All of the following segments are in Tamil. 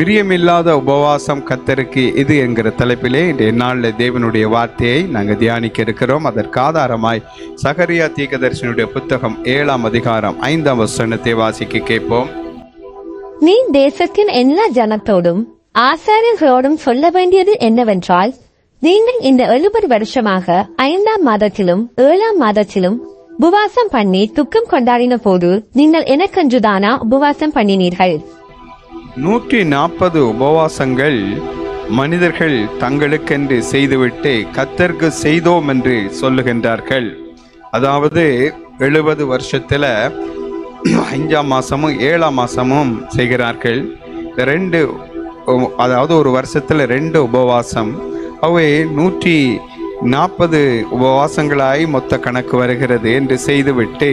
பிரியமில்லாத உபவாசம் கத்தருக்கு இது என்கிற தலைப்பிலே இன்றைய நாளில் தேவனுடைய வார்த்தையை நாங்கள் தியானிக்க இருக்கிறோம். அதற்கு ஆதாரமாய் சகரியா தீகதர்சனுடைய புத்தகம் ஏழாம் அதிகாரம் ஐந்தாம் வசனத்தை வாசிக்க கேட்போம். நீ தேசத்தின் எல்லா ஜனத்தோடும் ஆசாரியர்களோடும் சொல்ல வேண்டியது என்னவென்றால் நீங்கள் இந்த எழுபது வருஷமாக ஐந்தாம் மாதத்திலும் ஏழாம் மாதத்திலும் உபவாசம் பண்ணி துக்கம் கொண்டாடின போது நீங்கள் எனக்கென்றுதானா உபவாசம் பண்ணினீர்கள்? நூற்றி நாற்பது உபவாசங்கள் மனிதர்கள் தங்களுக்கென்று செய்துவிட்டு கத்தர்க்கு செய்தோம் என்று சொல்லுகின்றார்கள். அதாவது எழுபது வருஷத்தில் அஞ்சாம் மாதமும் ஏழாம் மாதமும் செய்கிறார்கள். ரெண்டு அதாவது ஒரு வருஷத்தில் ரெண்டு உபவாசம். அவை நூற்றி நாற்பது உபவாசங்களாய் மொத்த கணக்கு வருகிறது என்று செய்துவிட்டு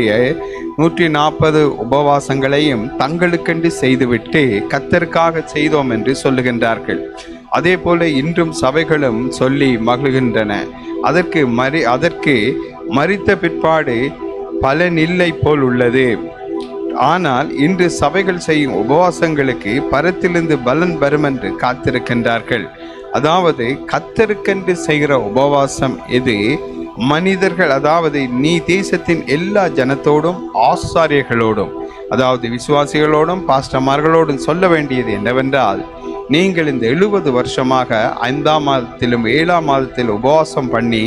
நூற்றி நாற்பது உபவாசங்களையும் தங்களுக்கென்று செய்துவிட்டு கத்தருக்காக செய்தோம் என்று சொல்லுகின்றார்கள். அதே போல இன்றும் சபைகளும் சொல்லி மகிழ்கின்றன. அதற்கு மறி அதற்கு மறித்த பிற்பாடு பலனில்லை போல் உள்ளது. ஆனால் இன்று சபைகள் செய்யும் உபவாசங்களுக்கு பரத்திலிருந்து பலன் வரும் என்று காத்திருக்கின்றார்கள். அதாவது கத்தருக்கென்று செய்கிற உபவாசம் எது? மனிதர்கள் அதாவது நீ தேசத்தின் எல்லா ஜனத்தோடும் ஆசாரியர்களோடும் அதாவது விசுவாசிகளோடும் பாஸ்டமார்களோடும் சொல்ல வேண்டியது என்னவென்றால் நீங்கள் இந்த எழுபது வருஷமாக ஐந்தாம் மாதத்திலும் ஏழாம் மாதத்தில் உபவாசம் பண்ணி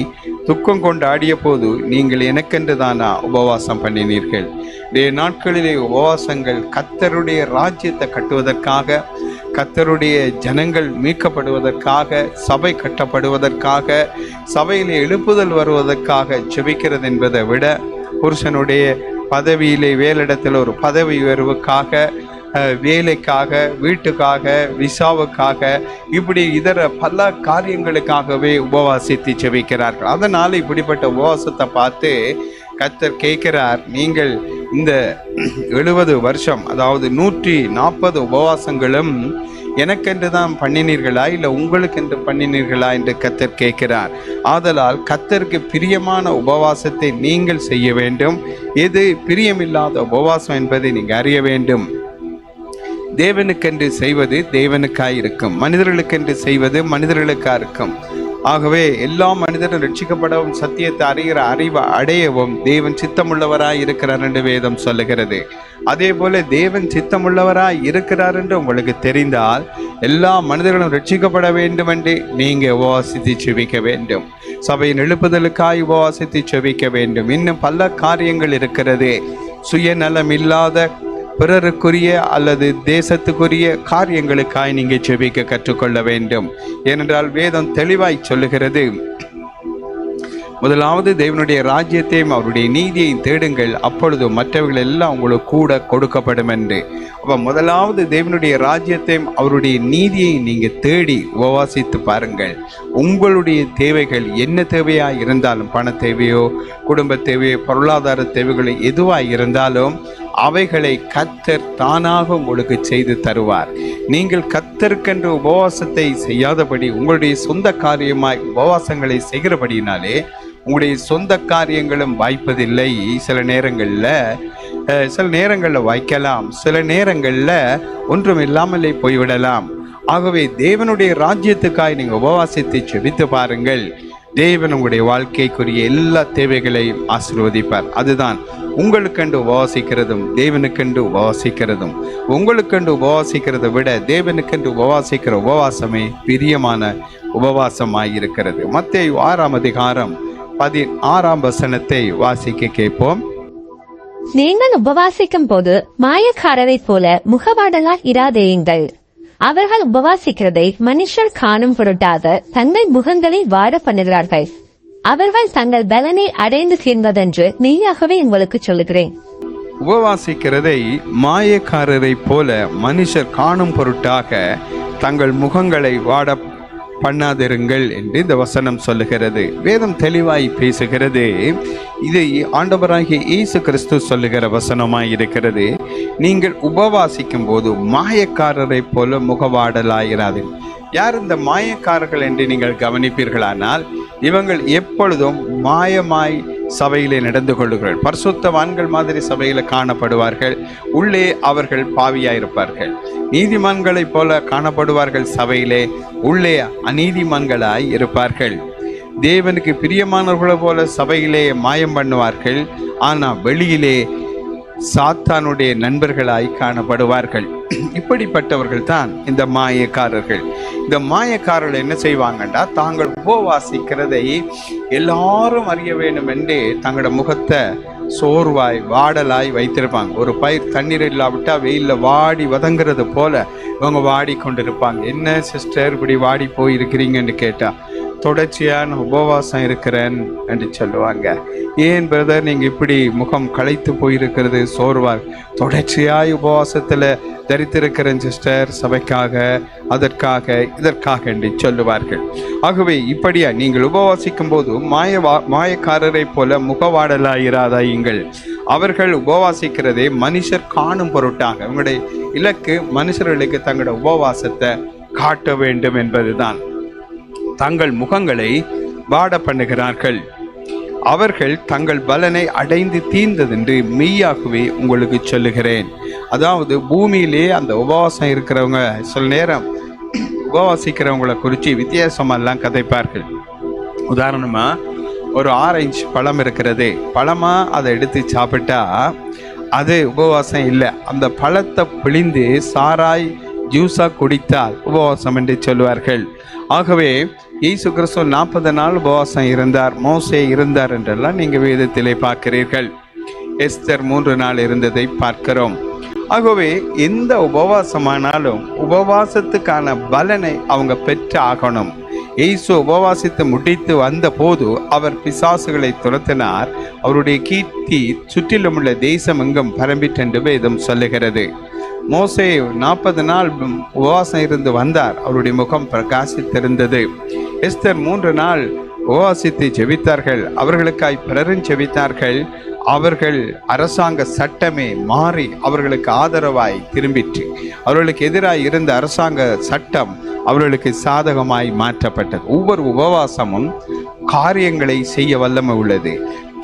துக்கம் கொண்டாடிய போது நீங்கள் எனக்கென்று தானா உபவாசம் பண்ணினீர்கள்? இதே நாட்களிலே உபவாசங்கள் கத்தருடைய ராஜ்யத்தை கட்டுவதற்காக கத்தருடைய ஜனங்கள் மீட்கப்படுவதற்காக சபை கட்டப்படுவதற்காக சபையிலே எழுப்புதல் வருவதற்காக ஜெபிக்கிறது என்பதை விட புருஷனுடைய பதவியிலே வேலிடத்தில் ஒரு பதவி உயர்வுக்காக வேலைக்காக வீட்டுக்காக விசாவுக்காக இப்படி இதர பல காரியங்களுக்காகவே உபவாசித்து ஜெபிக்கிறார்கள். அதனால் இப்படிப்பட்ட உபவாசத்தை பார்த்து கத்தர் கேட்கிறார் நீங்கள் இந்த எழுபது வருஷம் அதாவது நூற்றி நாற்பது உபவாசங்களும் எனக்கென்று தான் பண்ணினீர்களா இல்லை உங்களுக்கென்று பண்ணினீர்களா என்று கத்தர் கேட்கிறார். ஆதலால் கத்தருக்கு பிரியமான உபவாசத்தை நீங்கள் செய்ய வேண்டும். எது பிரியமில்லாத உபவாசம் என்பதை நீங்கள் அறிய வேண்டும். தேவனுக்கென்று செய்வது தேவனுக்காய் இருக்கும் மனிதர்களுக்கென்று செய்வது மனிதர்களுக்காக இருக்கும் ஆகவே எல்லா மனிதரும் ரட்சிக்கப்படவும் சத்தியத்தை அறிகிற அறிவை அடையவும் தேவன் சித்தமுள்ளவராய் இருக்கிறார் என்று வேதம் சொல்லுகிறது. அதே போல தேவன் சித்தமுள்ளவராய் இருக்கிறார் என்று உங்களுக்கு தெரிந்தால் எல்லா மனிதர்களும் ரட்சிக்கப்பட வேண்டும் என்று நீங்க உபவாசித்து செவிக்க வேண்டும். சபையின் எழுப்புதலுக்காய் உபவாசித்து செவிக்க வேண்டும். இன்னும் பல காரியங்கள் இருக்கிறது. சுயநலம் இல்லாத பிறருக்குரிய அல்லது தேசத்துக்குரிய காரியங்களுக்காய் நீங்கள் செபிக்க கற்றுக்கொள்ள வேண்டும். ஏனென்றால் வேதம் தெளிவாய் சொல்லுகிறது. முதலாவது தேவனுடைய ராஜ்யத்தையும் அவருடைய நீதியையும் தேடுங்கள். அப்பொழுது மற்றவர்கள் எல்லாம் உங்களுக்கு கூட கொடுக்கப்படும் என்று. அப்போ முதலாவது தேவனுடைய ராஜ்யத்தையும் அவருடைய நீதியை நீங்கள் தேடி உபவாசித்து பாருங்கள். உங்களுடைய தேவைகள் என்ன தேவையாக இருந்தாலும் பண தேவையோ குடும்ப தேவையோ பொருளாதார தேவைகளோ எதுவாக இருந்தாலும் அவைகளை கத்தர் தானாக உங்களுக்கு செய்து தருவார். நீங்கள் கத்தருக்கென்று உபவாசத்தை செய்யாதபடி உங்களுடைய சொந்த காரியமாய் உபவாசங்களை செய்கிறபடினாலே உங்களுடைய சொந்த காரியங்களும் வாய்ப்பதில்லை. சில நேரங்களில் சில நேரங்களில் வாய்க்கலாம். சில நேரங்களில் ஒன்றும் இல்லாமலே போய்விடலாம். ஆகவே தேவனுடைய ராஜ்யத்துக்காய் நீங்கள் உபவாசத்தை செபித்து பாருங்கள். தேவன் உங்களுடைய வாழ்க்கைக்குரிய எல்லா தேவைகளையும் ஆசீர்வதிப்பார். அதுதான் உங்களுக்கென்று உபவாசிக்கிறதும் தேவனுக்கென்று உபவாசிக்கிறதும். உங்களுக்கென்று உபவாசிக்கிறதை விட தேவனுக்கென்று உபவாசிக்கிற உபவாசமே பிரியமான உபவாசமாயிருக்கிறது. இருக்கிறது ஆறாம் அதிகாரம் பதினாறாம் வசனத்தை வாசிக்க கேட்போம். நீங்கள் உபவாசிக்கும் போது மாயக்காரரைப் போல முகவாடலால் இராதேயுங்கள். அவர்கள் உபவாசிக்கிறதை மனுஷர் காணும் பொருட்டாக தங்கள் முகங்களை வாட பண்ணுகிறார்கள். அவர்கள் தங்கள் பலனை அடைந்து தீர்ந்ததென்று மெய்யாகவே உங்களுக்கு சொல்லுகிறேன். உபவாசிக்கிறதை மாயக்காரரைப் போல மனுஷர் காணும் பொருட்டாக தங்கள் முகங்களை வாட பண்ணாதிருங்கள் என்று இந்த வசனம் சொல்லுகிறது. வேதம் தெளிவாய் பேசுகிறது. இது ஆண்டவராகிய இயேசு கிறிஸ்து சொல்லுகிற வசனமாய் இருக்கிறது. நீங்கள் உபவாசிக்கும் போது மாயக்காரரைப் போல முகவாடலாயிராது. யார் இந்த மாயக்காரர்கள் என்று நீங்கள் கவனிப்பீர்களானால் இவங்கள் எப்பொழுதும் மாயமாய் சபையிலே நடந்து கொள்ளுகிறார்கள் பரிசுத்தவான்கள் மாதிரி சபையில் காணப்படுவார்கள். உள்ளே அவர்கள் பாவியாயிருப்பார்கள். நீதிமான்களைப் போல காணப்படுவார்கள் சபையிலே. உள்ளே அநீதிமான்களாய் இருப்பார்கள். தேவனுக்கு பிரியமானவர்களை போல சபையிலே மாயம் பண்ணுவார்கள். ஆனால் வெளியிலே சாத்தானுடைய நண்பர்களாய் காணப்படுவார்கள். இப்படிப்பட்டவர்கள் தான் இந்த மாயக்காரர்கள். இந்த மாயக்காரர்கள் என்ன செய்வாங்கண்டா? தாங்கள் உபவாசிக்கிறதை எல்லாரும் அறிய வேண்டும் என்று தங்களோட முகத்தை சோர்வாய் வாடலாய் வைத்திருப்பாங்க. ஒரு பயிர் தண்ணீர் இல்லாவிட்டா வெயிலில் வாடி வதங்குறது போல இவங்க வாடி கொண்டிருப்பாங்க என்ன சிஸ்டர் இப்படி வாடி போய் இருக்கிறீங்கன்னு தொடர்ச்சியான உபவாசம் இருக்கிறேன் என்று சொல்லுவாங்க. ஏன் பிரதர் நீங்க இப்படி முகம் களைத்து போயிருக்கிறது சோர்வார் தொடர்ச்சியாய் உபவாசத்துல தரித்திருக்கிறேன் சிஸ்டர் சபைக்காக அதற்காக இதற்காக என்று சொல்லுவார்கள். ஆகவே இப்படியா நீங்கள் உபவாசிக்கும் போது மாய மாயக்காரரை போல முகவாடலாயிராதாயுங்கள் அவர்கள் உபவாசிக்கிறதே மனுஷர் காணும் பொருட்டாக உங்களுடைய இலக்கு மனுஷர்களுக்கு தங்களோட உபவாசத்தை காட்ட வேண்டும் என்பதுதான். தங்கள் முகங்களை வாட பண்ணுகிறார்கள். அவர்கள் தங்கள் பலனை அடைந்து தீர்ந்ததென்று மெய்யாகவே உங்களுக்கு சொல்லுகிறேன். அதாவது பூமியிலே அந்த உபவாசம் இருக்கிறவங்க சில நேரம் உபவாசிக்கிறவங்களை குறித்து வித்தியாசமெல்லாம் கதைப்பார்கள். உதாரணமாக ஒரு ஆரஞ்சு பழம் இருக்கிறது பழமாக அதை எடுத்து சாப்பிட்டா அது உபவாசம் இல்லை. அந்த பழத்தை பிழிந்து சாராய் ஜூஸாக குடித்தால் உபவாசம் என்று சொல்வார்கள் ஆகவே இயேசு கிறிஸ்து நாற்பது நாள் உபவாசம் இருந்தார் மோசே இருந்தார் என்றெல்லாம் நீங்கள் வேதத்திலே பார்க்கிறீர்கள். எஸ்தர் மூன்று நாள் இருந்ததை பார்க்கிறோம். ஆகவே எந்த உபவாசமானாலும் உபவாசத்துக்கான பலனை அவங்க பெற்று ஆகணும். இயேசு உபவாசித்து முடித்து வந்த போது அவர் பிசாசுகளை துரத்தினார். அவருடைய கீர்த்தி சுற்றிலும் உள்ள தேசம் எங்கும் பரம்பிட்டென்று வேதம் சொல்லுகிறது. மோசே நாற்பது நாள் உபவாசம் இருந்து வந்தார். அவருடைய முகம் பிரகாசித்திருந்தது. எஸ்தர் மூன்று நாள் உபவாசித்து ஜெபித்தார்கள். அவர்களுக்காய் பிறரும் ஜெபித்தார்கள். அவர்கள் அரசாங்க சட்டமே மாறி அவர்களுக்கு ஆதரவாய் திரும்பிற்று. அவர்களுக்கு எதிராக இருந்த அரசாங்க சட்டம் அவர்களுக்கு சாதகமாய் மாற்றப்பட்டது. ஒவ்வொரு உபவாசமும் காரியங்களை செய்ய வல்லமை உள்ளது.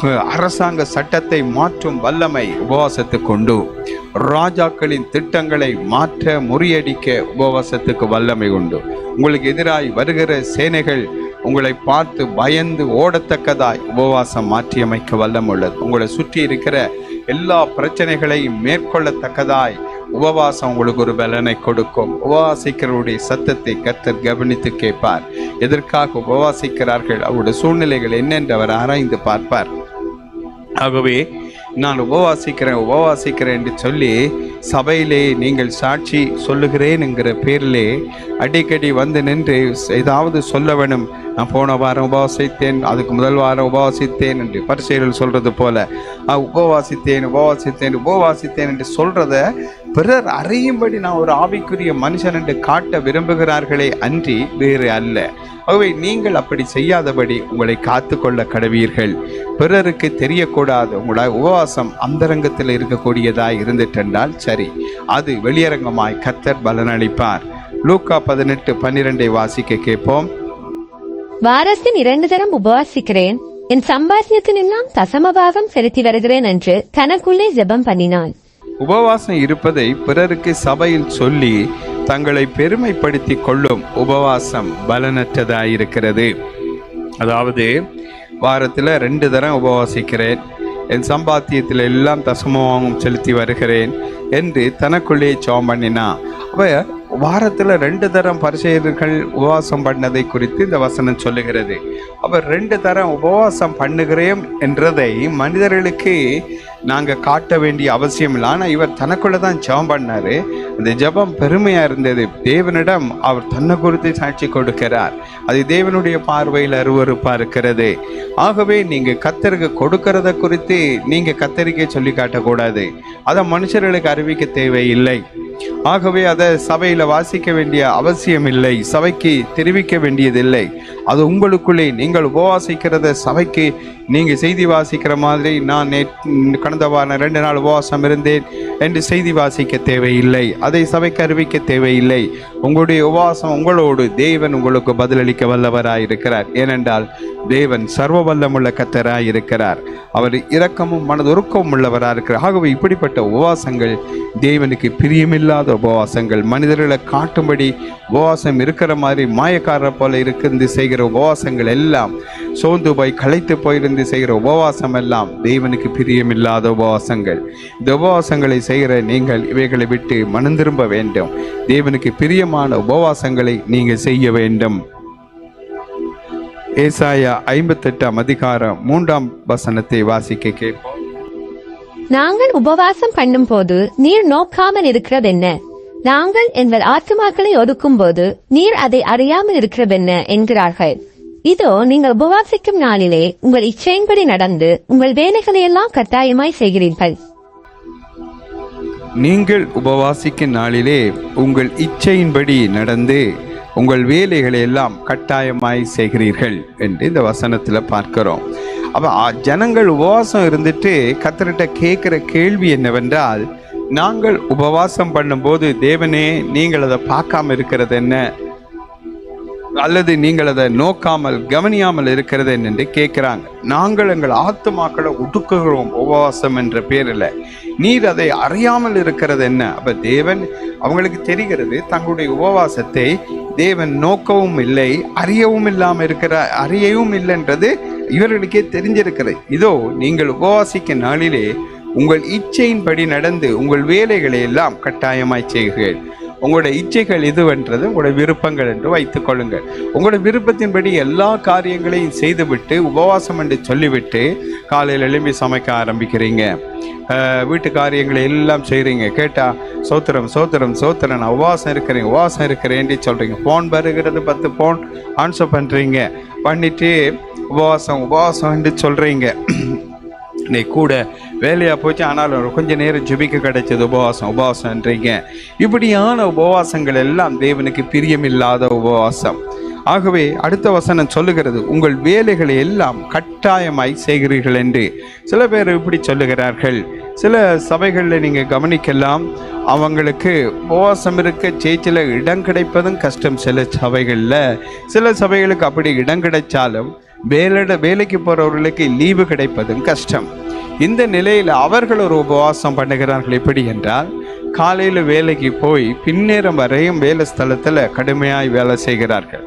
அரசாங்க சட்டத்தை மாற்றும் வல்லமை உபவாசத்துக்கு உண்டு. ராஜாக்களின் திட்டங்களை மாற்ற முறியடிக்க உபவாசத்துக்கு வல்லமை உண்டு. உங்களுக்கு எதிராய் வருகிற சேனைகள் உங்களை பார்த்து பயந்து ஓடத்தக்கதாய் உபவாசம் மாற்றியமைக்க வல்லம் உள்ளது. உங்களை சுற்றி இருக்கிற எல்லா பிரச்சனைகளையும் மேற்கொள்ளத்தக்கதாய் உபவாசம் உங்களுக்கு ஒரு பலனை கொடுக்கும். உபவாசிக்கிறவருடைய சத்தத்தை கர்த்தர் கவனித்து கேட்பார். எதற்காக உபவாசிக்கிறார்கள்? அவருடைய சூழ்நிலைகள் என்னென்று அவர் ஆராய்ந்து பார்ப்பார். ஆகவே நான் உபவாசிக்கிறேன் உபவாசிக்கிறேன் என்று சொல்லி சபையிலே நீங்கள் சாட்சி சொல்லுகிறேன் என்கிற பேரிலே அடிக்கடி வந்து நின்று ஏதாவது சொல்ல வேணும் நான் போன வாரம் உபவாசித்தேன் அதுக்கு முதல் வாரம் உபவாசித்தேன் என்று பரிசெயல் சொல்றது போல. உபவாசித்தேன் உபவாசித்தேன் உபவாசித்தேன் என்று சொல்றத பிறர் அறியும்படி நான் ஒரு ஆவிக்குரிய மனுஷன் என்று காட்ட விரும்புகிறார்களே அன்றி வேறு அல்ல. ஆகவே நீங்கள் அப்படி செய்யாதபடி உங்களை காத்துக்கொள்ள கடவீர்கள். பிறருக்கு தெரியக்கூடாது. உங்களோட உபவாசம் அந்தரங்கத்தில் இருக்கக்கூடியதாய் இருந்துட்டென்றால் சரி. அது வெளியரங்கமாய் கத்தர் பலனளிப்பார். லூக்கா பதினெட்டு பன்னிரெண்டை வாசிக்க கேட்போம். வாரத்தின் இரண்டு தரம் உபவாசிக்கிறேன். என் சம்பாத்தியத்தினெல்லாம் தசமபாகம் செலுத்தி வருகிறேன் என்று தனக்குள்ளே ஜெபம் பண்ணினான் உபவாசம் இருப்பதை பிறருக்கு சபையில் சொல்லி தங்களை பெருமைப்படுத்திக் கொள்ளும் உபவாசம் பலனற்றதாயிருக்கிறது. அதாவது வாரத்தில் ரெண்டு தரம் உபவாசிக்கிறேன். என் சம்பாத்தியத்தில் எல்லாம் தசமபாகம் செலுத்தி வருகிறேன் என்று தனக்குள்ளே சோம் பண்ணினா அவ வாரத்தில் ரெண்டு தரம் பரிசெயர்கள் உபவாசம் பண்ணதை குறித்து இந்த வசனம் சொல்லுகிறது. அவர் ரெண்டு தரம் உபவாசம் பண்ணுகிறேன் என்றதை மனிதர்களுக்கு நாங்கள் காட்ட வேண்டிய அவசியம் இல்லை. ஆனால் இவர் தனக்குள்ளே தான் ஜெபம் பண்ணார். அந்த ஜெபம் பெருமையாக இருந்தது. தேவனிடம் அவர் தன்னை குறித்து சாட்சி கொடுக்கிறார். அது தேவனுடைய பார்வையில் அருவறுப்பாக இருக்கிறது. ஆகவே நீங்கள் கத்தருக்கு கொடுக்கறத குறித்து நீங்கள் கத்தரிக்கை சொல்லி காட்டக்கூடாது. அதை மனுஷர்களுக்கு அறிவிக்க தேவையில்லை. ஆகவே அதை சபையில் வாசிக்க வேண்டிய அவசியம் இல்லை சபைக்கு தெரிவிக்க வேண்டியதில்லை. அது உங்களுக்குள்ளே நீங்கள் உபவாசிக்கிறத சபைக்கு நீங்கள் செய்தி வாசிக்கிற மாதிரி நான் நே கடந்த வாரம் ரெண்டு நாள் உபவாசம் இருந்தேன் என்று செய்தி வாசிக்க தேவையில்லை. அதை சபைக்கு அறிவிக்க தேவையில்லை. உங்களுடைய உபவாசம் உங்களோடு தேவன் உங்களுக்கு பதிலளிக்க வல்லவராயிருக்கிறார். ஏனென்றால் தேவன் சர்வ வல்லமுள்ள கத்தராய் இருக்கிறார் அவர் இரக்கமும் மனதுருக்கமும் உள்ளவராக இருக்கிறார் ஆகவே இப்படிப்பட்ட உபவாசங்கள் தேவனுக்கு பிரியமில்லை. இல்லாத உபவாசங்கள். மனிதர்களை காட்டும்படி உபவாசம் இருக்கிற மாதிரி மாயக்காரரை போல இருந்து செய்கிற உபவாசங்கள் எல்லாம் சோர்ந்து போய் களைத்து போயிருந்து செய்கிற உபவாசம் எல்லாம் தேவனுக்கு பிரியமில்லாத உபவாசங்கள். இந்த உபவாசங்களை செய்கிற நீங்கள் இவைகளை விட்டு மனம் திரும்ப வேண்டும். தேவனுக்கு பிரியமான உபவாசங்களை நீங்கள் செய்ய வேண்டும். ஏசாயா ஐம்பத்தெட்டாம் அதிகாரம் மூன்றாம் வசனத்தை வாசிக்க கேட்போம். நாங்கள் உபவாசம் பண்ணும் போது நீர் நோக்காமல் இருக்கிறது என்ன நாங்கள் எங்கள் ஆத்துமாக்களை ஒதுக்கும் போது நீர் அதை அறியாமல் இருக்கிறதென்ன? என்கிறார்கள். இதோ நீங்கள் உபவாசிக்கும் நாளிலே உங்கள் இச்சையின்படி நடந்து உங்கள் வேலைகளை எல்லாம் கட்டாயமாய் செய்கிறீர்கள். நீங்கள் உபவாசிக்கும் நாளிலே உங்கள் இச்சையின்படி நடந்து உங்கள் வேலைகளை எல்லாம் கட்டாயமாய் செய்கிறீர்கள் என்று இந்த வசனத்தில் பார்க்கிறோம். அப்போ ஜனங்கள் உபவாசம் இருந்துட்டு கத்தர்கிட்ட கேட்குற கேள்வி என்னவென்றால் நாங்கள் உபவாசம் பண்ணும்போது தேவனே நீங்கள் அதை பார்க்காம இருக்கிறது என்ன? அல்லது நீங்கள் அதை நோக்காமல் கவனியாமல் இருக்கிறது என்று கேட்கிறாங்க. நாங்கள் எங்கள் ஆத்துமாக்களை ஒடுக்குகிறோம் உபவாசம் என்ற பேரில். நீர் அதை அறியாமல் இருக்கிறது என்ன? அப்ப தேவன் அவங்களுக்கு தெரிகிறது தங்களுடைய உபவாசத்தை தேவன் நோக்கவும் இல்லை அறியவும் இல்லாமல் இருக்கிற அறியவும் இல்லைன்றது இவர்களுக்கே தெரிஞ்சிருக்கிறது. இதோ நீங்கள் உபவாசிக்க நாளிலே உங்கள் இச்சையின்படி நடந்து உங்கள் வேலைகளை எல்லாம் கட்டாயமாய் செய்கிறீர்கள். உங்களுடைய இச்சைகள் எதுவென்றது உங்களுடைய விருப்பங்கள் என்று வைத்துக் கொள்ளுங்கள். உங்களுடைய விருப்பத்தின்படி எல்லா காரியங்களையும் செய்துவிட்டு உபவாசம் என்று சொல்லிவிட்டு காலையில் எழும்பி சமைக்க ஆரம்பிக்கிறீங்க. வீட்டு காரியங்களை எல்லாம் செய்கிறீங்க கேட்டால் சோத்திரம் சோத்திரம் சோத்திரம் நான் உபவாசம் இருக்கிறேன் உபவாசம் இருக்கிறேன்ட்டு சொல்கிறீங்க ஃபோன் வருகிறது பத்து ஃபோன் ஆன்சர் பண்ணுறீங்க பண்ணிவிட்டு உபவாசம் உபவாசம் என்று சொல்கிறீங்க நீ கூட வேலையாக போச்சு ஆனாலும் கொஞ்ச நேரம் ஜெபிக்க கிடைச்சது உபவாசம் உபவாசம்ன்றீங்க இப்படியான உபவாசங்கள் எல்லாம் தேவனுக்கு பிரியமில்லாத உபவாசம். ஆகவே அடுத்த வசனம் சொல்லுகிறது உங்கள் வேலைகளை எல்லாம் கட்டாயமாய் செய்கிறீர்கள் என்று. சில பேர் இப்படி சொல்லுகிறார்கள். சில சபைகளில் நீங்கள் கவனிக்கலாம் அவங்களுக்கு உபவாசம் இருக்க சேச்சில் இடம் கிடைப்பதும் கஷ்டம். சில சபைகளில் சில சபைகளுக்கு அப்படி இடம் கிடைச்சாலும் வேலை வேலைக்கு போகிறவர்களுக்கு லீவு கிடைப்பதும் கஷ்டம். இந்த நிலையில் அவர்கள் ஒரு உபவாசம் பண்ணுகிறார்கள் எப்படி என்றால் காலையில் வேலைக்கு போய் பின்னேரம் வரையும் வேலை ஸ்தலத்தில் கடுமையாய் வேலை செய்கிறார்கள்.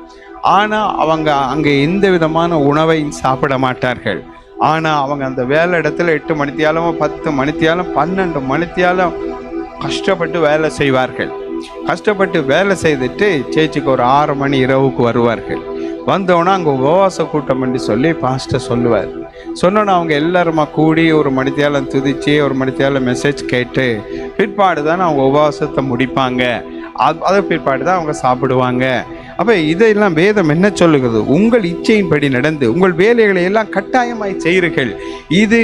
ஆனால் அவங்க அங்கே எந்த விதமான உணவையும் சாப்பிட மாட்டார்கள். ஆனால் அவங்க அந்த வேலை இடத்துல எட்டு மணித்தியாலும் பத்து மணித்தியாலும் பன்னெண்டு மணித்தியாலும் கஷ்டப்பட்டு வேலை செய்வார்கள். கஷ்டப்பட்டு வேலை செய்துட்டு சேச்சிக்கு ஒரு ஆறு மணி இரவுக்கு வருவார்கள். வந்தோன்னா அங்கே உபவாச கூட்டம் என்று சொல்லி பாஸ்டர் சொல்லுவார். சொன்னோன்னா அவங்க எல்லாருமா கூடி ஒரு மணித்தியாலம் துதிச்சு ஒரு மணித்தியாலம் மெசேஜ் கேட்டு பிற்பாடு தான் அவங்க உபவாசத்தை முடிப்பாங்க. அது அதை பிற்பாடு தான் அவங்க சாப்பிடுவாங்க. அப்போ இதெல்லாம் வேதம் என்ன சொல்லுகிறது? உங்கள் இச்சையின்படி நடந்து உங்கள் வேலைகளை எல்லாம் கட்டாயமாய் செய்கிறீர்கள். இது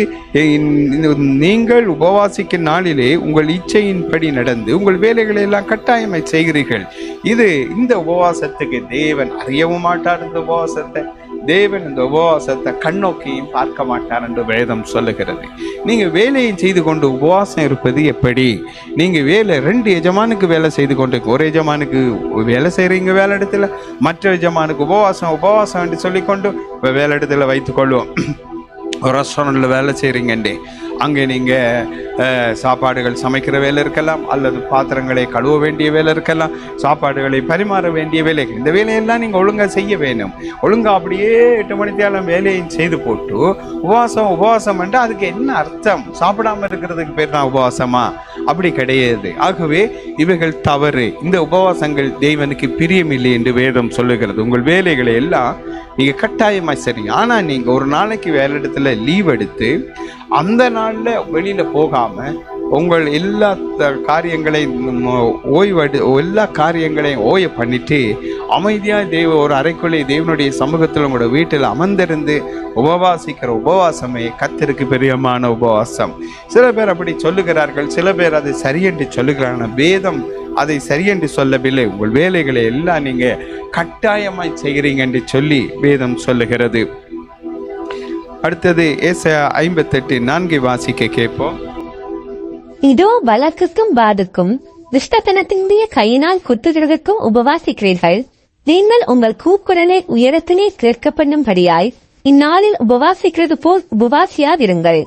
நீங்கள் உபவாசிக்கும் நாளிலே உங்கள் இச்சையின்படி நடந்து உங்கள் வேலைகளை எல்லாம் கட்டாயமாய் செய்கிறீர்கள். இது இந்த உபவாசத்துக்கு தேவன் அறியவும் மாட்டார் இந்த உபவாசத்தை. தேவன் இந்த உபவாசத்தை கண்ணோக்கியும் பார்க்க மாட்டார் என்று வேதம் சொல்லுகிறது. நீங்கள் வேலையை செய்து கொண்டு உபவாசம் இருப்பது எப்படி? நீங்கள் வேலை ரெண்டு எஜமானுக்கு வேலை செய்து கொண்டு ஒரு எஜமானுக்கு வேலை செய்கிறீங்க வேலை இடத்துல. மற்ற எஜமானுக்கு உபவாசம் உபவாசம் என்று சொல்லிக்கொண்டு இப்போ வேலை இடத்துல வைத்துக்கொள்வோம். ஒரு ரெஸ்டாரண்ட்டில் வேலை செய்கிறீங்கண்டே அங்கே நீங்கள் சாப்பாடுகள் சமைக்கிற வேலை இருக்கலாம் அல்லது பாத்திரங்களை கழுவ வேண்டிய வேலை இருக்கலாம் சாப்பாடுகளை பரிமாற வேண்டிய வேலை. இந்த வேலையெல்லாம் நீங்கள் ஒழுங்காக செய்ய வேணும். ஒழுங்காக அப்படியே எட்டு மணித்தேழம் வேலையும் செய்து போட்டு உபவாசம் உபவாசம் என்றால் அதுக்கு என்ன அர்த்தம்? சாப்பிடாமல் இருக்கிறதுக்கு பேர் தான் உபவாசமா? அப்படி கிடையாது. ஆகவே இவைகள் தவறு. இந்த உபவாசங்கள் தெய்வனுக்கு பிரியமில்லை என்று வேதம் சொல்லுகிறது. உங்கள் வேலைகளை எல்லாம் நீங்கள் கட்டாயமாக சரி. ஆனால் நீங்கள் ஒரு நாளைக்கு வேலை இடத்துல லீவ் எடுத்து அந்த நாளில் வெளியில் போகாமல் உங்கள் எல்லா காரியங்களையும் ஓய்வெடு எல்லா காரியங்களையும் ஓய பண்ணிட்டு அமைதியாக தெய்வ ஒரு அறைக்குள்ளே தேவனுடைய சமூகத்தில் உங்களோட வீட்டில் அமர்ந்திருந்து உபவாசிக்கிற உபவாசமே கத்திற்கு பிரியமான உபவாசம். சில பேர் அப்படி சொல்லுகிறார்கள் சில பேர் அதை சரியென்று சொல்லுகிறான வேதம் அதை சரியென்று சொல்லவில்லை. உங்கள் வேலைகளை எல்லாம் நீங்க கட்டாயமாய் செய்கிறீங்க என்று சொல்லி வேதம் சொல்லுகிறது. அடுத்தது ஏசையா ஐம்பத்தெட்டு நான்கை வாசிக்க கேட்போம். இதோ வழக்குக்கும் பாதுக்கும் துஷ்டத்தனத்தினுடைய கையினால் குத்துகிறதற்கும் உபவாசிக்கிறீர்கள். நீங்கள் உங்கள் கூக்குரலை உயரத்திலே கேட்கப்படும்படியாய் இந்நாளில் உபவாசிக்கிறது போல் உபவாசியாதிருங்கள்.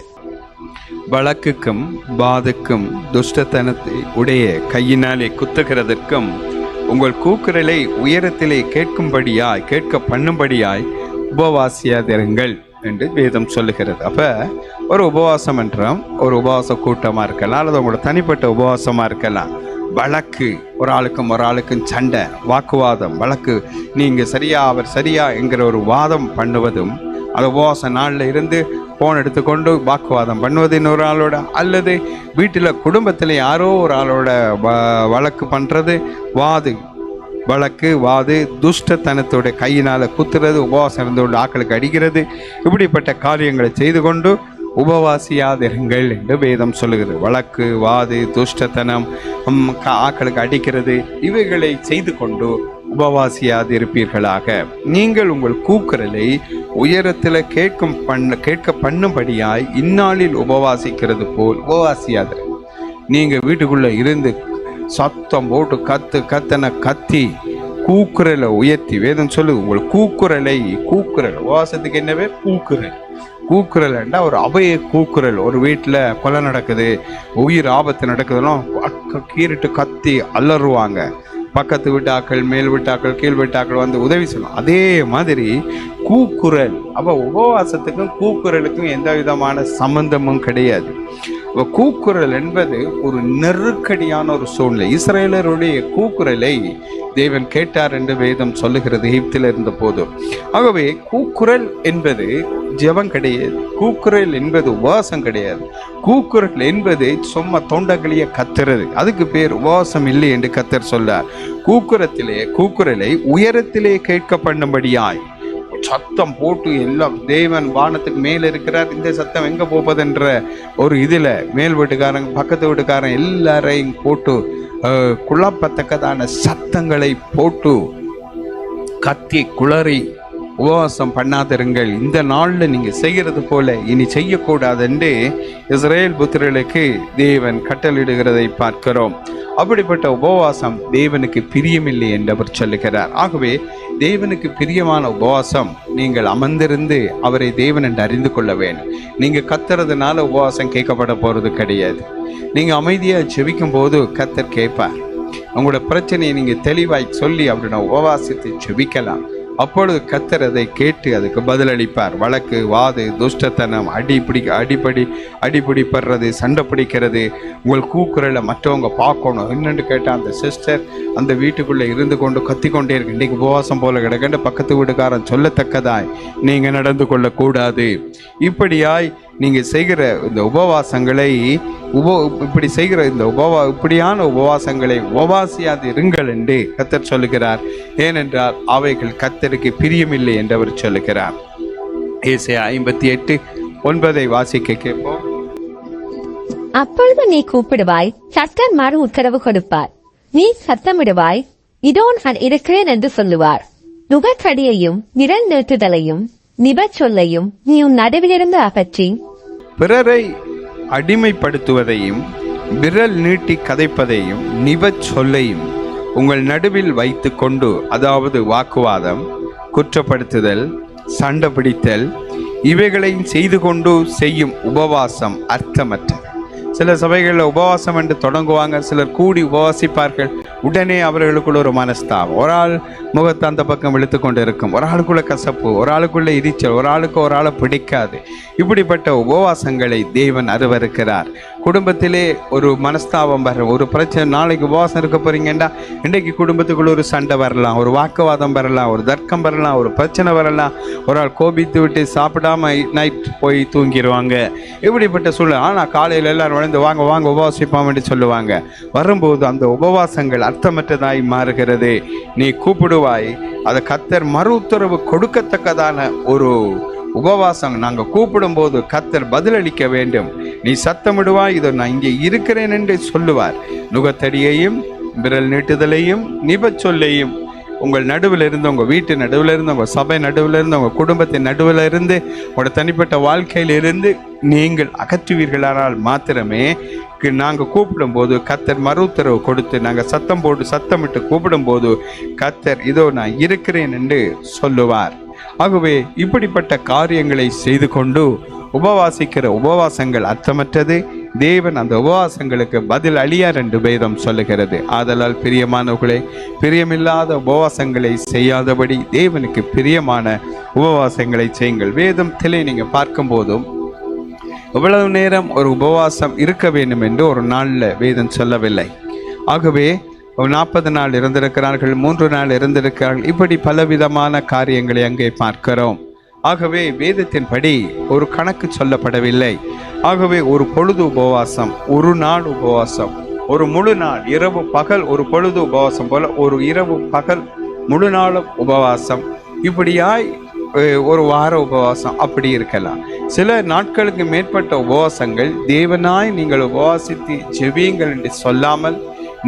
வழக்குக்கும் பாதுக்கும் துஷ்டத்தனத்தை உடைய கையினாலே குத்துகிறதற்கும் உங்கள் கூக்குரலை உயரத்திலே கேட்கும்படியாய் கேட்க பண்ணும்படியாய் உபவாசியாதிருங்கள் என்று வேதம் சொல்லுகிறது. அப்போ ஒரு உபவாசம் என்றும் ஒரு உபவாச கூட்டமாக இருக்கலாம் அல்லது உங்களோட தனிப்பட்ட உபவாசமாக இருக்கலாம். வழக்கு ஒரு ஆளுக்கும் ஒரு ஆளுக்கும் சண்டை வாக்குவாதம் வழக்கு. நீங்கள் சரியா அவர் சரியா என்கிற ஒரு வாதம் பண்ணுவதும் அந்த உபவாச நாளில் இருந்து ஃபோன் எடுத்துக்கொண்டு வாக்குவாதம் பண்ணுவது இன்னொரு ஆளோட அல்லது வீட்டில் குடும்பத்தில் யாரோ ஒரு ஆளோட வ- வழக்கு பண்ணுறது வாது வழக்கு வாது துஷ்டத்தனத்தோட கையினால் குத்துறது உபவாசம் இருந்தோட ஆக்களுக்கு அடிக்கிறது இப்படிப்பட்ட காரியங்களை செய்து கொண்டு உபவாசியாதிருங்கள் என்று வேதம் சொல்லுகிறது. வழக்கு வாது துஷ்டத்தனம் கா- ஆக்களுக்கு அடிக்கிறது இவைகளை செய்து கொண்டு உபவாசியாதிருப்பீர்களாக. நீங்கள் உங்கள் கூக்குரலை உயரத்தில் கேட்கும் பண்ண கேட்க பண்ணும்படியாய் இந்நாளில் உபவாசிக்கிறது போல் உபவாசியாத. நீங்கள் வீட்டுக்குள்ளே இருந்து சத்தம் போட்டு கத்து கத்தன கத்தி கூக்குரலை உயர்த்தி வேதம் சொல்லு உங்கள் கூக்குரலை கூக்குரல். உபவாசத்துக்கு என்னவே? கூக்குரல். கூக்குரல்ண்டா ஒரு அபய கூக்குரல். ஒரு வீட்டில் கொலை நடக்குது உயிர் ஆபத்து நடக்குதுன்னா கீறிட்டு கத்தி அலறுவாங்க. பக்கத்து வீட்டாக்கள் மேல் வீட்டாக்கள் கீழ் வீட்டாக்கள் வந்து உதவி செய்யணும் அதே மாதிரி கூக்குரல். அப்போ உபவாசத்துக்கும் கூக்குரலுக்கும் எந்த விதமான சம்பந்தமும் கிடையாது. கூக்குரல் என்பது ஒரு நெருக்கடியான ஒரு சூழ்நிலை. இஸ்ரேலருடைய கூக்குரலை தேவன் கேட்டார் என்று வேதம் சொல்லுகிறது எகிப்தில் இருந்த போது ஆகவே கூக்குரல் என்பது ஜெபம் கிடையாது. கூக்குரல் என்பது உபவாசம் கிடையாது. கூக்குரல் என்பது சும்மா தொண்டகளிய கத்துறது. அதுக்கு பேர் உபவாசம் இல்லை என்று கத்தர் சொல்லார். கூக்குரத்திலே கூக்குரலை உயரத்திலே கேட்க பண்ணும்படியாய் சத்தம் போட்டு எல்லாம் தேவன் வானத்துக்கு மேல இருக்கிறார். இந்த சத்தம் எங்க போப்பதுன்ற ஒரு இதுல மேல் வீட்டுக்காரங்க பக்கத்து வீட்டுக்காரன் எல்லாரையும் போட்டு குழப்பத்தக்கதான சத்தங்களை போட்டு கத்தி குளறி உபவாசம் பண்ணாதிருங்கள். இந்த நாளில் நீங்கள் செய்கிறது போல இனி செய்யக்கூடாது என்று இஸ்ரேல் புத்திரர்களுக்கு தேவன் கட்டளிடுகிறதை பார்க்கிறோம். அப்படிப்பட்ட உபவாசம் தேவனுக்கு பிரியமில்லை என்று அவர் சொல்லுகிறார். ஆகவே தேவனுக்கு பிரியமான உபவாசம் நீங்கள் அமர்ந்திருந்து அவரை தேவன் என்று அறிந்து கொள்ள வேண்டும். நீங்கள் கத்துறதுனால உபவாசம் கேட்கப்பட போகிறது கிடையாது. நீங்கள் அமைதியாக ஜெபிக்கும் போது கத்தர் கேட்பார். உங்களோட பிரச்சனையை நீங்கள் தெளிவாய் சொல்லி அவருடைய உபவாசத்தை ஜெபிக்கலாம். அப்பொழுது கத்தர் அதை கேட்டு அதுக்கு பதிலளிப்பார். வழக்கு வாது துஷ்டத்தனம் அடிப்பிடி அடிப்படி அடிப்பிடிப்படுறது சண்டை பிடிக்கிறது உங்கள் கூக்குரலை மற்றவங்க பார்க்கணும். என்னென்னு கேட்டால் அந்த சிஸ்டர் அந்த வீட்டுக்குள்ளே இருந்து கொண்டு கத்தி கொண்டே இருக்கு. இன்னைக்கு உபவாசம் போல கிடக்கண்டு பக்கத்து வீட்டுக்காரன் சொல்லத்தக்கதாய். நீங்கள் நடந்து கொள்ளக்கூடாது. இப்படியாய் நீங்கள் செய்கிற இந்த உபவாசங்களை உப இப்படி செய்கிற இந்த உபவா இப்படியான உபவாசங்களை உபவாசியாது இருங்கள் என்று கத்தர் சொல்லுகிறார். ஏனென்றால் அவைகள் கத்தருக்கு பிரியமில்லை என்று அவர் சொல்லுகிறார். ஏசையா ஐம்பத்தி எட்டு ஒன்பதை வாசிக்க கேட்போம். அப்பொழுது நீ கூப்பிடுவாய் கர்த்தர் மறு உத்தரவு கொடுப்பார். நீ சத்தமிடுவாய் இதோ நான் இருக்கிறேன் என்று சொல்லுவார். நுகக்கடியையும் நிழல் நிறுத்துதலையும் நிபச் சொல்லையும் நீ உன் நடுவிலிருந்து அகற்றி பிறரை அடிமைப்படுத்துவதையும் விரல் நீட்டி கதைப்பதையும் நிபச் சொல்லையும் உங்கள் நடுவில் வைத்துக்கொண்டு அதாவது வாக்குவாதம் குற்றப்படுத்துதல் சண்டை பிடித்தல் இவைகளையும் செய்து கொண்டு செய்யும் உபவாசம் அர்த்தமற்ற சில சபைகளில் உபவாசம் என்று தொடங்குவாங்க சிலர் கூடி உபவாசிப்பார்கள். உடனே அவர்களுக்குள்ள ஒரு மனஸ்தாபம். ஒரு ஆள் முகத்தை அந்த பக்கம் இழுத்து கொண்டு இருக்கும் ஒரு ஆளுக்குள்ள கசப்பு ஒரு ஆளுக்குள்ள இரிச்சல் ஒரு ஆளுக்கு ஒரு ஆளை பிடிக்காது. இப்படிப்பட்ட உபவாசங்களை தேவன் அருவருக்கிறார். குடும்பத்திலே ஒரு மனஸ்தாபம் வர ஒரு பிரச்சனை நாளைக்கு உபவாசம் இருக்க போறீங்கன்னா இன்றைக்கு குடும்பத்துக்குள்ள ஒரு சண்டை வரலாம் ஒரு வாக்குவாதம் வரலாம் ஒரு தர்க்கம் வரலாம் ஒரு பிரச்சனை வரலாம் ஒரு ஆள் கோபித்து விட்டு சாப்பிடாம நைட் போய் தூங்கிடுவாங்க இப்படிப்பட்ட சூழ்நிலை. ஆனால் காலையில் எல்லாரும் வளர்ந்து வாங்க வாங்க உபவாசிப்போம்னு சொல்லுவாங்க. வரும்போது அந்த உபவாசங்கள் அர்த்தமற்றதாய் மாறுகிறது. நீ கூப்பிடுவாய் அதை கத்தர் மறு உத்தரவு கொடுக்கத்தக்கதான ஒரு உபவாசம் நாங்கள் கூப்பிடும்போது கத்தர் பதிலளிக்க வேண்டும். நீ சத்தமிடுவாய் இதோ நான் இங்கே இருக்கிறேன் என்று சொல்லுவார். நுகத்தடியையும் விரல் நீட்டுதலையும் நிபச்சொல்லையும். உங்கள் நடுவில் இருந்து உங்கள் வீட்டு நடுவில் இருந்து உங்கள் சபை நடுவில் இருந்து உங்கள் குடும்பத்தின் நடுவில் இருந்து உங்களோட தனிப்பட்ட வாழ்க்கையில் இருந்து நீங்கள் அகற்றுவீர்களானால் மாத்திரமே நாங்கள் கூப்பிடும்போது கத்தர் மறு உத்தரவு கொடுத்து நாங்கள் சத்தம் போட்டு சத்தமிட்டு கூப்பிடும்போது கத்தர் இதோ நான் இருக்கிறேன் என்று சொல்லுவார். ஆகவே இப்படிப்பட்ட காரியங்களை செய்து கொண்டு உபவாசிக்கிற உபவாசங்கள் அர்த்தமற்றது. தேவன் அந்த உபவாசங்களுக்கு பதில் அழியார் என்று வேதம் சொல்லுகிறது. ஆதலால் பிரியமானவர்களே பிரியமில்லாத உபவாசங்களை செய்யாதபடி தேவனுக்கு பிரியமான உபவாசங்களை செய்யுங்கள். வேதத்தில் நீங்கள் பார்க்கும்போதும் எவ்வளவு நேரம் ஒரு உபவாசம் இருக்க வேண்டும் என்று ஒரு நாளில் வேதம் சொல்லவில்லை. ஆகவே நாற்பது நாள் இருந்திருக்கிறார்கள் மூன்று நாள் இருந்திருக்கிறார்கள். இப்படி பலவிதமான காரியங்களை அங்கே பார்க்கிறோம். ஆகவே வேதத்தின்படி ஒரு கணக்கு சொல்லப்படவில்லை. ஆகவே ஒரு பொழுது உபவாசம் ஒரு நாள் உபவாசம் ஒரு முழு நாள் இரவு பகல் ஒரு பொழுது உபவாசம் போல ஒரு இரவு பகல் முழு நாளும் உபவாசம். இப்படியாய் ஒரு வார உபவாசம் அப்படி இருக்கலாம். சில நாட்களுக்கு மேற்பட்ட உபவாசங்கள் தேவனாய் நீங்கள் உபவாசித்து ஜெபியுங்கள் என்று சொல்லாமல்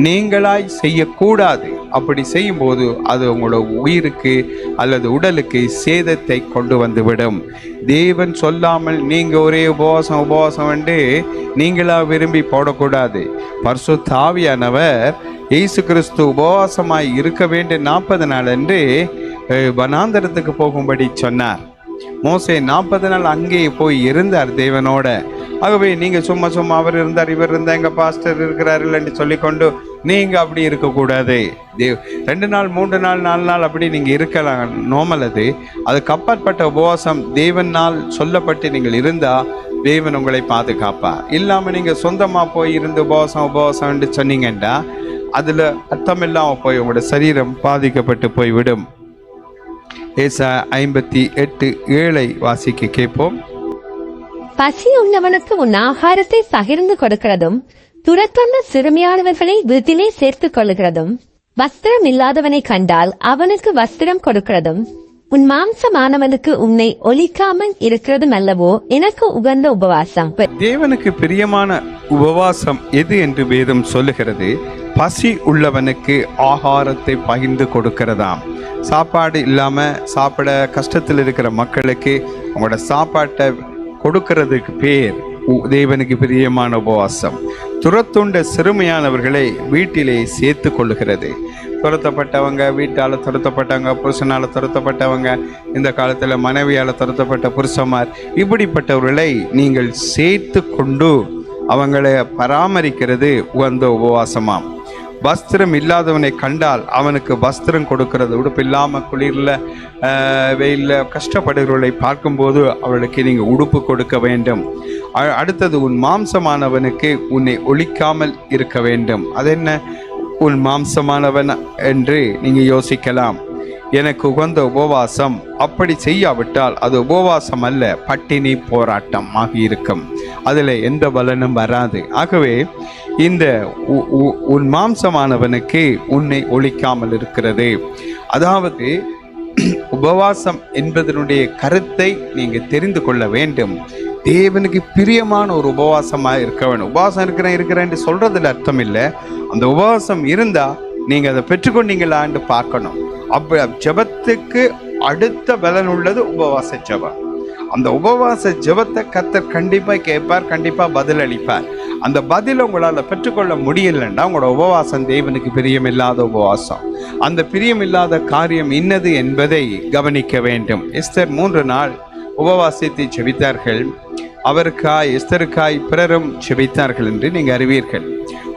நீங்களாய் செய்யக்கூடாது. அப்படி செய்யும்போது அது உங்களோட உயிருக்கு அல்லது உடலுக்கு சேதத்தை கொண்டு வந்துவிடும். தேவன் சொல்லாமல் நீங்கள் ஒரே உபவாசம் உபவாசம் வந்து நீங்களாக விரும்பி போடக்கூடாது. பர்சு தாவியானவர் இயேசு கிறிஸ்து உபவாசமாய் இருக்க வேண்டிய நாற்பது நாள் என்று வனாந்தரத்துக்கு போகும்படி சொன்னார். மோசே நாற்பது நாள் அங்கே போய் இருந்தார் தேவனோட. ஆகவே நீங்கள் சும்மா சும்மா அவர் இருந்தார் இவர் இருந்தால் எங்கள் பாஸ்டர் இருக்கிறார் இல்லைன்னு சொல்லிக்கொண்டு நீங்கள் அப்படி இருக்கக்கூடாது. தேவ் ரெண்டு நாள் மூன்று நாள் நாலு நாள் அப்படி நீங்கள் இருக்கலாம். நோமல் அது. அதுக்கு அப்பாற்பட்ட உபவாசம் தேவனால் சொல்லப்பட்டு நீங்கள் இருந்தால் தேவன் உங்களை பாதுகாப்பா? இல்லாமல் நீங்கள் சொந்தமாக போய் இருந்து உபவாசம் உபவாசம் சொன்னீங்கன்னா அதில் அர்த்தம் இல்லாம போய் உங்களோட சரீரம் பாதிக்கப்பட்டு போய் விடும் ஏசா ஐம்பத்தி எட்டு ஏழை வாசிக்க கேட்போம். பசி உள்ளவனுக்கு உன் ஆகாரத்தை பகிர்ந்து கொடுக்கிறதும் துரத்தொன்ன சிறுமியானவர்களை வீட்டிலே சேர்த்துக் கொள்ளுகிறதும் வஸ்திரம் இல்லாதவனை கண்டால் அவனுக்கு வஸ்திரம் கொடுக்கிறதும் உன் மாம்சமானவனுக்கு உன்னை ஒலிக்காமல் இருக்கிறதும் அல்லவோ எனக்கு உகந்த உபவாசம். தேவனுக்கு பிரியமான உபவாசம் எது என்று வேதம் சொல்லுகிறது? பசி உள்ளவனுக்கு ஆகாரத்தை பகிர்ந்து கொடுக்கிறதாம். சாப்பாடு இல்லாமல் சாப்பிட கஷ்டத்தில் இருக்கிற மக்களுக்கு அவங்களோட சாப்பாட்டை கொடுக்கிறதுக்கு பேர் உ- தேவனுக்கு பிரியமான உபவாசம். துரத்துண்ட சிறுமையானவர்களை வீட்டிலே சேர்த்து கொள்ளுகிறது. துரத்தப்பட்டவங்க வீட்டால் துரத்தப்பட்டவங்க புருஷனால் துரத்தப்பட்டவங்க இந்த காலத்தில் மனைவியால் துரத்தப்பட்ட புருஷமார் இப்படிப்பட்டவர்களை நீங்கள் சேர்த்து கொண்டு அவங்களை பராமரிக்கிறது உகந்த உபவாசமாம். வஸ்திரம் இல்லாதவனை கண்டால் அவனுக்கு வஸ்திரம் கொடுக்கிறது. உடுப்பு இல்லாமல் குளிரில் வெயிலில் கஷ்டப்படுகிறவர்களை பார்க்கும்போது அவளுக்கு நீங்கள் உடுப்பு கொடுக்க வேண்டும். அ- அடுத்தது உன் மாம்சமானவனுக்கு உன்னை ஒழிக்காமல் இருக்க வேண்டும். அது என்ன உன் மாம்சமானவன் என்று நீங்கள் யோசிக்கலாம். எனக்கு உகந்த உபவாசம். அப்படி செய்யாவிட்டால் அது உபவாசம் அல்ல பட்டினி போராட்டம் ஆகியிருக்கும் அதில் எந்த பலனும் வராது. ஆகவே இந்த உ- உ- உன் மாம்சமானவனுக்கு உன்னை ஒழிக்காமல் இருக்கிறது. அதாவது உபவாசம் என்பதனுடைய கருத்தை நீங்கள் தெரிந்து கொள்ள வேண்டும். தேவனுக்கு பிரியமான ஒரு உபவாசமாக இருக்க வேண்டும். உபவாசம் இருக்கிறேன் இருக்கிறேன் சொல்றதுல அர்த்தம் இல்லை அந்த உபவாசம் இருந்தால் நீங்கள் அதை பெற்றுக்கொண்டீங்களான்னு பார்க்கணும். அப்ப ஜெபத்துக்கு அடுத்த பலன் உள்ளது உபவாச ஜெபம். அந்த உபவாச ஜெபத்தை கத்தர் கண்டிப்பாக கேட்பார் கண்டிப்பாக பதில் அளிப்பார். அந்த பதிலை உங்களால் பெற்றுக்கொள்ள முடியலன்னா உங்களோட உபவாசம் தேவனுக்கு பிரியமில்லாத உபவாசம். அந்த பிரியமில்லாத காரியம் இன்னது என்பதை கவனிக்க வேண்டும். எஸ்தர் மூன்று நாள் உபவாசத்தை செபித்தார்கள் அவருக்காய் எஸ்தருக்காய் பிறரும் செபித்தார்கள் என்று நீங்கள் அறிவீர்கள்.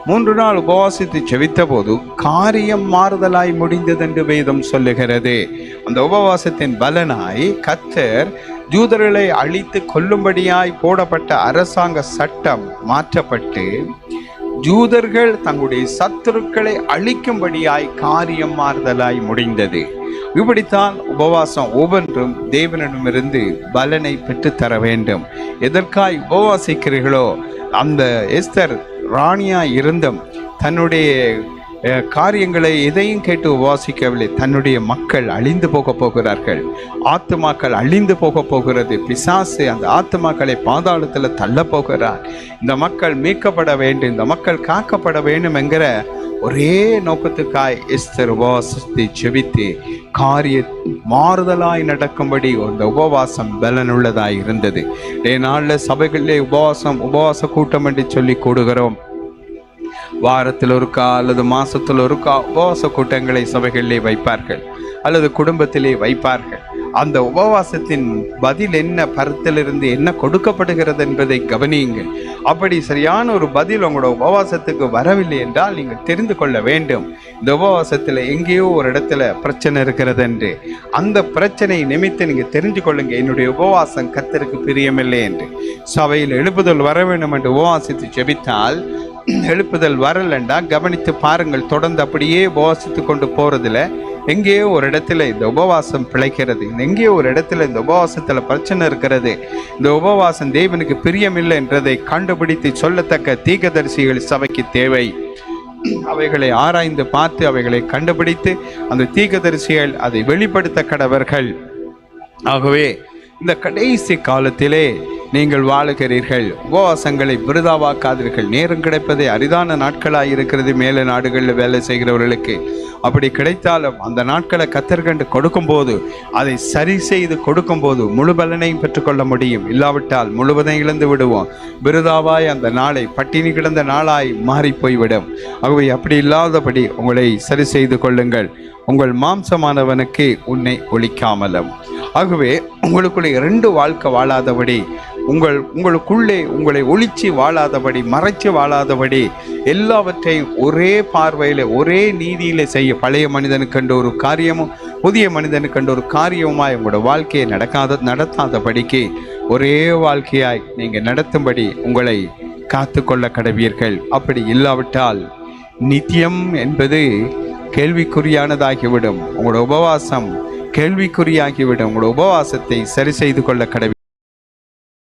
மூன்று நாள் உபவாசித்து செவித்த போது காரியம் மாறுதலாய் முடிந்தது என்று வேதம் சொல்லுகிறது. அந்த உபவாசத்தின் பலனாய் கத்தர் ஜூதர்களை அழித்து கொல்லும்படியாய் போடப்பட்ட அரசாங்க சட்டம் மாற்றப்பட்டு ஜூதர்கள் தங்களுடைய சத்துருக்களை அழிக்கும்படியாய் காரியம் மாறுதலாய் முடிந்தது. இப்படித்தான் உபவாசம் ஒவ்வொன்றும் தேவனிடமிருந்து பலனை பெற்றுத்தர வேண்டும். எதற்காய் உபவாசிக்கிறீர்களோ அந்த எஸ்தர் ராணியாய் இருந்தும் தன்னுடைய காரியங்களை எதையும் கேட்டு உபாசிக்கவில்லை தன்னுடைய மக்கள் அழிந்து போக போகிறார்கள். ஆத்துமாக்கள் அழிந்து போக போகிறது. பிசாசு அந்த ஆத்துமாக்களை பாதாளத்தில் தள்ள போகிறார். இந்த மக்கள் மீட்கப்பட வேண்டும் இந்த மக்கள் காக்கப்பட வேண்டும் என்கிற ஒரே நோக்கத்துக்காய் எஸ்தர் உபவாசத்தை செபித்து காரிய மாறுதலாய் நடக்கும்படி அந்த உபவாசம் பலனுள்ளதாய் இருந்தது. இதே நாளில் சபைகளிலே உபவாசம் உபவாச கூட்டம் என்று சொல்லி கூடுகிறோம் வாரத்தில் ஒருக்கா அல்லது மாசத்தில் ஒருக்கா உபவாச கூட்டங்களை சபைகளிலே வைப்பார்கள் அல்லது குடும்பத்திலே வைப்பார்கள். அந்த உபவாசத்தின் பதில் என்ன? பரத்திலிருந்து என்ன கொடுக்கப்படுகிறது என்பதை கவனியுங்கள். அப்படி சரியான ஒரு பதில் உங்களோட உபவாசத்துக்கு வரவில்லை என்றால் நீங்கள் தெரிந்து கொள்ள வேண்டும். இந்த உபவாசத்தில் எங்கேயோ ஒரு இடத்துல பிரச்சனை இருக்கிறது என்று. அந்த பிரச்சனை நிமித்து நீங்கள் தெரிஞ்சு கொள்ளுங்க என்னுடைய உபவாசம் கத்தருக்கு பிரியமில்லை என்று. சபையில் எழுப்புதல் வர வேண்டும் என்று உபவாசித்து ஜெபித்தால் எழுப்புதல் வரலண்டா? கவனித்து பாருங்கள் தொடர்ந்து அப்படியே உபவாசித்து கொண்டு போகிறதுல எங்கேயோ ஒரு இடத்துல இந்த உபவாசம் பிழைக்கிறது? எங்கேயோ ஒரு இடத்துல இந்த உபவாசத்தில் பிரச்சனை இருக்கிறது? இந்த உபவாசம் தேவனுக்கு பிரியமில்லை என்றதை கண்டுபிடித்து சொல்லத்தக்க தீகதரிசிகள் சபைக்கு தேவை. அவைகளை ஆராய்ந்து பார்த்து அவைகளை கண்டுபிடித்து அந்த தீகதரிசிகள் அதை வெளிப்படுத்த கடவர்கள். ஆகவே இந்த கடைசி காலத்திலே நீங்கள் வாழுகிறீர்கள். உபவாசங்களை விருதாவாக்காதீர்கள். நேரம் கிடைப்பதே அரிதான நாட்களாக இருக்கிறது. மேல நாடுகளில் வேலை செய்கிறவர்களுக்கு அப்படி கிடைத்தாலும் அந்த நாட்களை கத்தர்கண்டு கொடுக்கும்போது அதை சரி செய்து கொடுக்கும்போது முழு பலனையும் பெற்றுக்கொள்ள முடியும். இல்லாவிட்டால் முழுவதையும் இழந்து விடுவோம். விருதாவாய் அந்த நாளை பட்டினி கிடந்த நாளாய் மாறி போய்விடும் ஆகவே அப்படி இல்லாதபடி உங்களை சரி செய்து கொள்ளுங்கள். உங்கள் மாம்சமானவனுக்கு உன்னை ஒழிக்காமலும். ஆகவே உங்களுக்குள்ளே இரண்டு வாழ்க்கை வாழாதபடி உங்கள் உங்களுக்குள்ளே உங்களை ஒழிச்சு வாழாதபடி மறைச்சு வாழாதபடி எல்லாவற்றையும் ஒரே பார்வையில் ஒரே நீதியில் செய்ய பழைய மனிதனுக்கென்ற ஒரு காரியமும் புதிய மனிதனுக்கென்ற ஒரு காரியமாய் உங்களோட வாழ்க்கையை நடக்காத நடத்தாதபடிக்கு ஒரே வாழ்க்கையாய் நீங்கள் நடத்தும்படி உங்களை காத்து கொள்ள கடவீர்கள். அப்படி இல்லாவிட்டால் நித்தியம் என்பது கேள்விக்குறியானதாகிவிடும். உங்களோட உபவாசம் கேள்விக்குறியாகிவிடும். உங்களோட உபவாசத்தை சரி செய்து கொள்ள கடவி